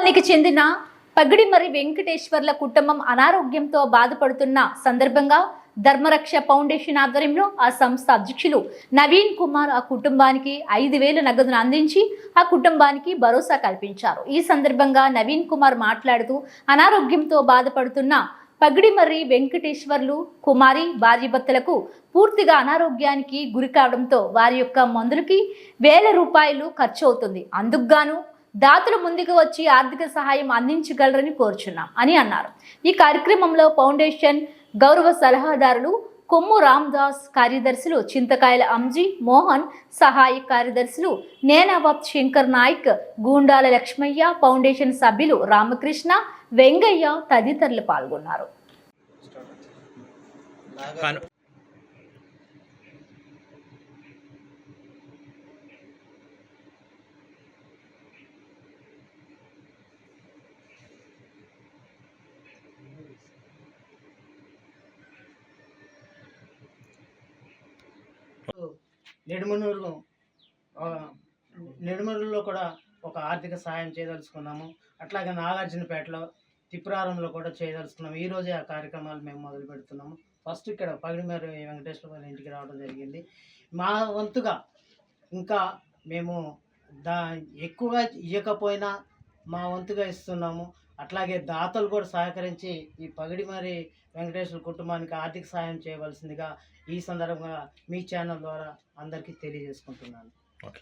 కాలనీకి చెందిన పగిడిమరి వెంకటేశ్వర్ల కుటుంబం అనారోగ్యంతో బాధపడుతున్న సందర్భంగా ధర్మరక్ష ఫౌండేషన్ ఆధ్వర్యంలో ఆ సంస్థ అధ్యక్షులు నవీన్ కుమార్ ఆ కుటుంబానికి ఐదు వేల నగదును అందించి ఆ కుటుంబానికి భరోసా కల్పించారు. ఈ సందర్భంగా నవీన్ కుమార్ మాట్లాడుతూ అనారోగ్యంతో బాధపడుతున్న పగిడిమర్రి వెంకటేశ్వర్లు కుమారి భార్యభర్తలకు పూర్తిగా అనారోగ్యానికి గురి కావడంతో వారి యొక్క మందులకి వేల రూపాయలు ఖర్చు అవుతుంది. అందుకుగాను దాతలు ముందుకు వచ్చి ఆర్థిక సహాయం అందించగలరని కోరుచున్నాం అని అన్నారు. ఈ కార్యక్రమంలో ఫౌండేషన్ గౌరవ సలహాదారులు కొమ్ము రామ్దాస్ కార్యదర్శులు చింతకాయల అంజీ మోహన్ సహాయ కార్యదర్శులు నేనాబాబ్ శంకర్ నాయక్ గూండాల లక్ష్మయ్య ఫౌండేషన్ సభ్యులు రామకృష్ణ వెంగయ్య తదితరులు పాల్గొన్నారు. కాను నెడుమనూరు నెడుమనూరులో కూడా ఒక ఆర్థిక సహాయం చేయదలుచుకున్నాము. అట్లాగే నాగార్జునపేటలో తిప్పురారంలో కూడా చేయదలుచుకున్నాము. ఈరోజే ఆ కార్యక్రమాలు మేము మొదలు పెడుతున్నాము. ఫస్ట్ ఇక్కడ పగిడిమేర వెంకటేశ్వర వారి ఇంటికి రావడం జరిగింది. మా వంతుగా ఇంకా మేము దా ఎక్కువగా ఇవ్వకపోయినా మా వంతుగా ఇస్తున్నాము. అట్లాగే దాతలు కూడా సహకరించి ఈ పగిడిమరి వెంకటేశ్వర కుటుంబానికి ఆర్థిక సహాయం చేయవలసిందిగా ఈ సందర్భంగా మీ ఛానల్ ద్వారా అందరికీ తెలియజేసుకుంటున్నాను. ఓకే.